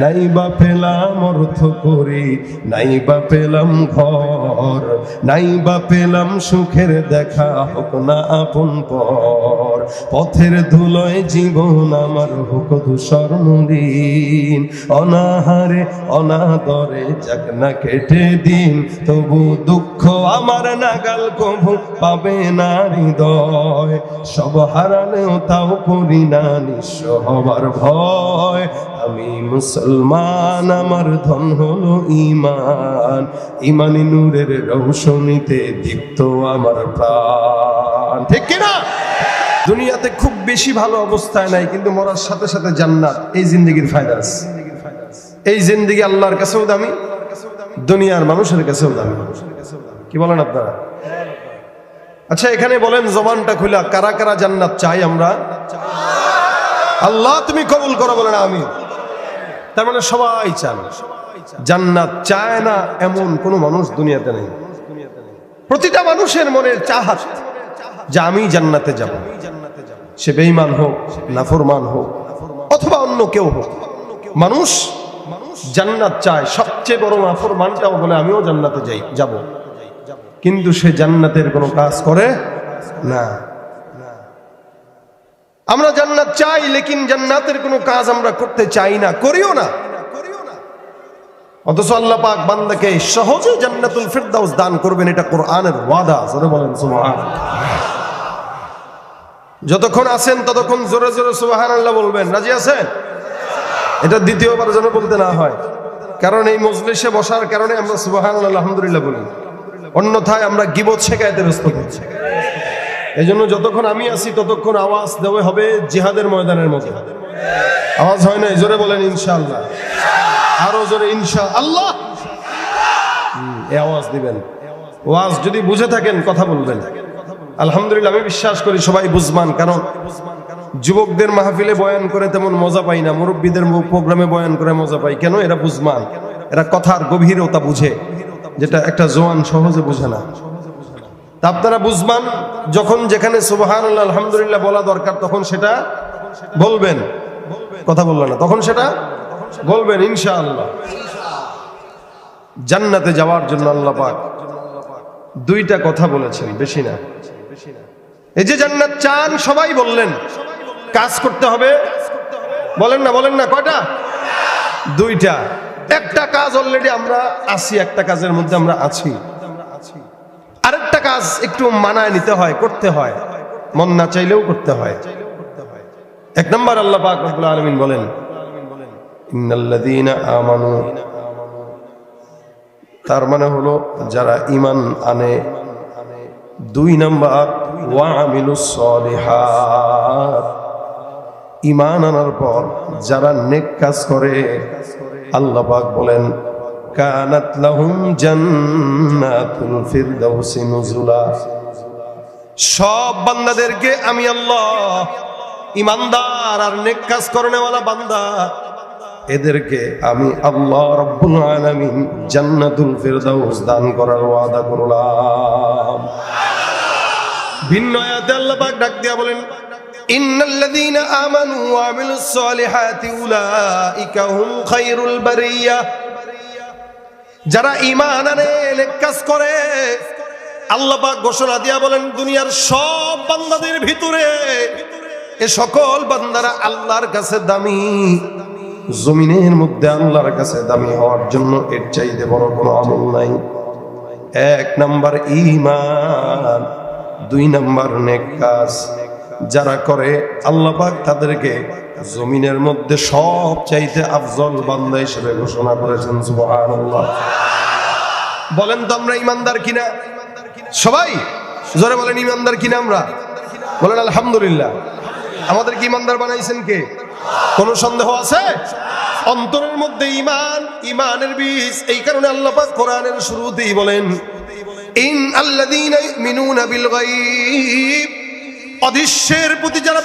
নাই বা পেলাম অর্থ করে নাই বা পেলাম ঘর নাই বা পেলাম সুখের দেখা হোক না আপন পর। পথের ধুলোয় জীবন আমার হোক ধূসর মলিন। অনাহারে, অনাদরে যাক না কেটে দিন, তবু দুঃখ আমার নাগাল কভু পাবে না হৃদয়। সব হারালেও তাও করি না নিঃস্ব হবার ভয়। আমি মুসলমান, আমার ধন হলো ইমান ইমানি নূরের রৌশনীতে দীপ্ত আমার প্রাণ। ঠিক কিনা? দুনিয়াতে খুব বেশি ভালো অবস্থায় নাই, কিন্তু মরার সাথে সাথে জান্নাত, এই জিন্দগির ফায়দা আছে। এই জিন্দগি আল্লাহর কাছেও দামি, দুনিয়ার মানুষের কাছেও দামি। কি বলেন আপনারা? আচ্ছা এখানে বলেন, জবানটা খুলা, কারা কারা জান্নাত চাই আমরা? আল্লাহ, তুমি কবুল করো বলেন আমি তার মানে সবাই চান। জান্নাত চায় না এমন কোন মানুষ দুনিয়াতে নেই। প্রতিটা মানুষের মনের চাহাত যে আমি জান্নাতে যাব। সে বেঈমান হোক, নাফরমান হোক, অথবা অন্য কেউ হোক, মানুষ জান্নাত চায়। সবচেয়ে বড় নাফরমান নাফরমানটাও বলে, আমিও জান্নাতে যাই, যাব। কিন্তু সে জান্নাতের কোনো কাজ করে না। আমরা জান্নাত চাই, লেকিন জান্নাতের কোনো কাজ আমরা করতে চাই না, করিও না। অথচ আল্লাহ পাক বান্দাকে সহজে জান্নাতুল ফিরদাউস দান করবেন, এটা কোরআনের ওয়াদা বলেন সুবহান যতক্ষণ আছেন ততক্ষণ জোরে জোরে সুবহানাল্লাহ বলবেন। রাজি আছেন? এটা দ্বিতীয়বার যেন বলতে না হয়। কারণ এই মজলিসে বসার কারণে আমরা সুবহানাল্লাহ, আলহামদুলিল্লাহ বলি। অন্যথায় আমরা গিবত শেখাইতে ব্যস্ত থাকি। এই জন্য যতক্ষণ আমি আছি ততক্ষণ আওয়াজ দেওয়া হবে জিহাদের ময়দানের মতো আওয়াজ হয় না জোরে বলেন ইনশাআল্লাহ। আরও জোরে ইনশা আল্লাহ এই আওয়াজ দিবেন। ওয়াজ যদি বুঝে থাকেন, কথা বলবেন। আলহামদুলিল্লাহ, আমি বিশ্বাস করি সবাই বুঝমান কারণ যুবকদের মাহফিলে বয়ান করে তেমন মজা পাই না, মুরব্বীদের প্রোগ্রামে বয়ান করে মজা পাই। কেন? এরা বুঝমান এরা কথার গভীরতা বুঝে, যেটা একটা জোয়ান সহজে বুঝে না। তা আপনারা বুঝমান যখন যেখানে সুবহান আলহামদুলিল্লাহ বলা দরকার, তখন সেটা বলবেন। কথা বলল না, তখন সেটা বলবেন, ইনশাআল্লাহ। জান্নাতে যাওয়ার জন্য আল্লাহ পাক দুইটা কথা বলেছেন, বেশি না। এই যে জান্নাত চান, সবাই বললেন, কাজ করতে হবে। বলেন না বলেন না, কয়টা? দুইটা। একটা কাজ অলরেডি আমরা আছি, একটা কাজের মধ্যে আমরা আছি। আরেকটা কাজ একটু মানায় নিতে হয়, করতে হয়। মন না চাইলেও করতে হয়। এক নম্বর আল্লাহ পাক রব্বুল আলামিন বলেন তার মানে হলো, যারা ঈমান আনে দুই নাম্বার ঈমান আনার পর যারা নেক কাজ করে, আল্লাহ পাক বলেন, কানাত লাহুম জান্নাতুল ফিরদাউসি নুজুলা। সব বান্দাদেরকে আমি আল্লাহ ইমানদার আর নেক কাজ করনেওয়ালা বান্দা এদেরকে আমি আল্লাহ রব্বুল আলামিন জান্নাতুল ফিরদাউস দান করার ওয়াদা করলাম। ভিন্ন আয়াতে আল্লাহ পাক ডাক দিয়া বলেন, ইন্নাল্লাযীনা আমানু ওয়া আমিলুস সলিহাতি উলাইকা হুম খায়রুল বারিয়া। যারা ঈমান আনে, নেক কাজ করে, আল্লাহ পাক ঘোষণা দিয়া বলেন, দুনিয়ার সব বান্দাদের ভিতরে এ সকল বান্দারা আল্লাহর কাছে দামি। জমিনের মধ্যে আল্লাহর কাছে দামি হওয়ার জন্য এর চাইতে বড় কোনো আমল নাই। এক নাম্বার ইমান দুই নাম্বার নেক কাজ। যারা করে, আল্লাহ পাক তাদেরকে জমিনের মধ্যে সব চাইতে আফজল বান্দা হিসেবে ঘোষণা করেছেন, সুবহানাল্লাহ। বলেন তো আমরা ইমানদার কিনা? সবাই? জোরে বলেন ইমানদার কিনা আমরা? বলেন, আলহামদুলিল্লাহ। আমাদের কি ইমানদার বানাইছেন কে? কোন সন্দেহ আছে? অন্তরের মধ্যে ইমান ইমানের বীজ। এই কারণে আল্লাহ পাক কোরআনের শুরুতেই বলেন, ইন বিল গায়ব। অদৃশ্যের প্রতি যারা